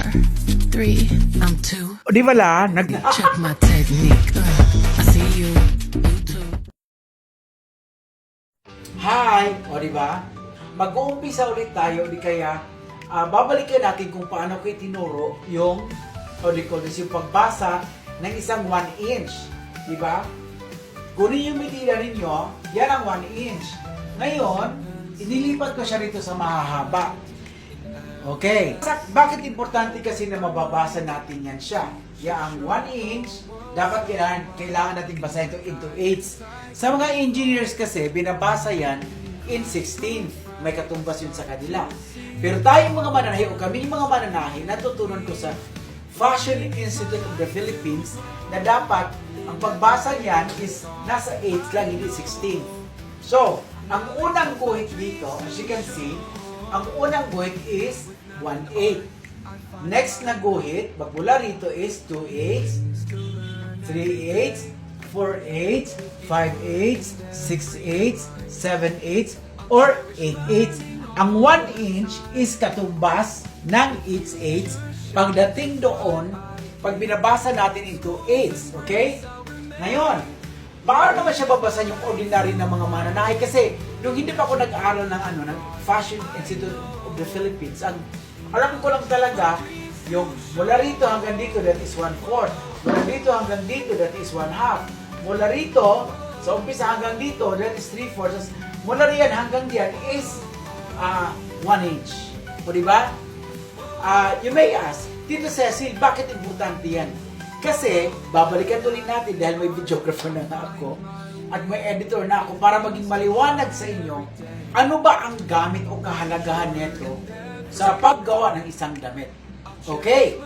four, three, I'm two. O di wala, nag... Check my technique. Uh, I see you, you too. Hi! O di ba? Mag-uumpisa ulit tayo, di kaya ah, babalikan natin kung paano ko itinuro yung o di ko yung pagbasa ng isang 1 inch. Di ba? Kunin yung medida ninyo, yan ang 1 inch. Ngayon, inilipat ko siya rito sa mahahaba. Okay. Bakit importante kasi na mababasa natin yan siya? Yang 1 inch, dapat kailangan, kailangan natin basahin ito into 8 Sa mga engineers kasi, binabasa yan in 16 May katumbas yun sa kanila. Pero tayong mga mananahi o kami mga mananahi, natutunan ko sa Fashion Institute of the Philippines na dapat ang pagbasa niyan is nasa 8 lang, hindi 16. So, ang unang guhit dito, as you can see, ang unang guhit is 1-8. Next na guhit, magmula rito is 2-8, 3-8, 4-8, 5-8, 6-8, 7-8, or 8-8. Ang 1 inch is katumbas ng 8-8. Pagdating doon, pag binabasa natin into 8, okay? Ngayon, paano naman siya babasa yung ordinary na mga mananahay? Kasi, nung hindi pa ako nag-aaral ng ano, ng Fashion Institute of the Philippines, ang alam ko lang talaga, yung mula rito hanggang dito, that is one-fourth. Mula dito hanggang dito, that is one-half. Mula rito, sa umpisa hanggang dito, that is three-fourths. Mula riyan hanggang diyan is ah, one inch. O di ba? Ah, you may ask, Tito Cecil, bakit importante yan? Kasi, babalikan tuloy natin dahil may videographer na ako at may editor na ako para maging maliwanag sa inyo ano ba ang gamit o kahalagahan nito sa paggawa ng isang damit. Okay?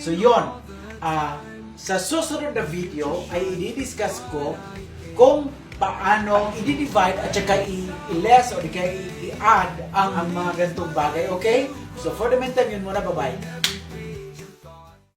So yon. Ah, sa susunod na video ay i-discuss ko kung paano i-divide at saka i-less o i-add ang, ang mga ganitong bagay. Okay? So for the meantime, yun muna. Bye-bye.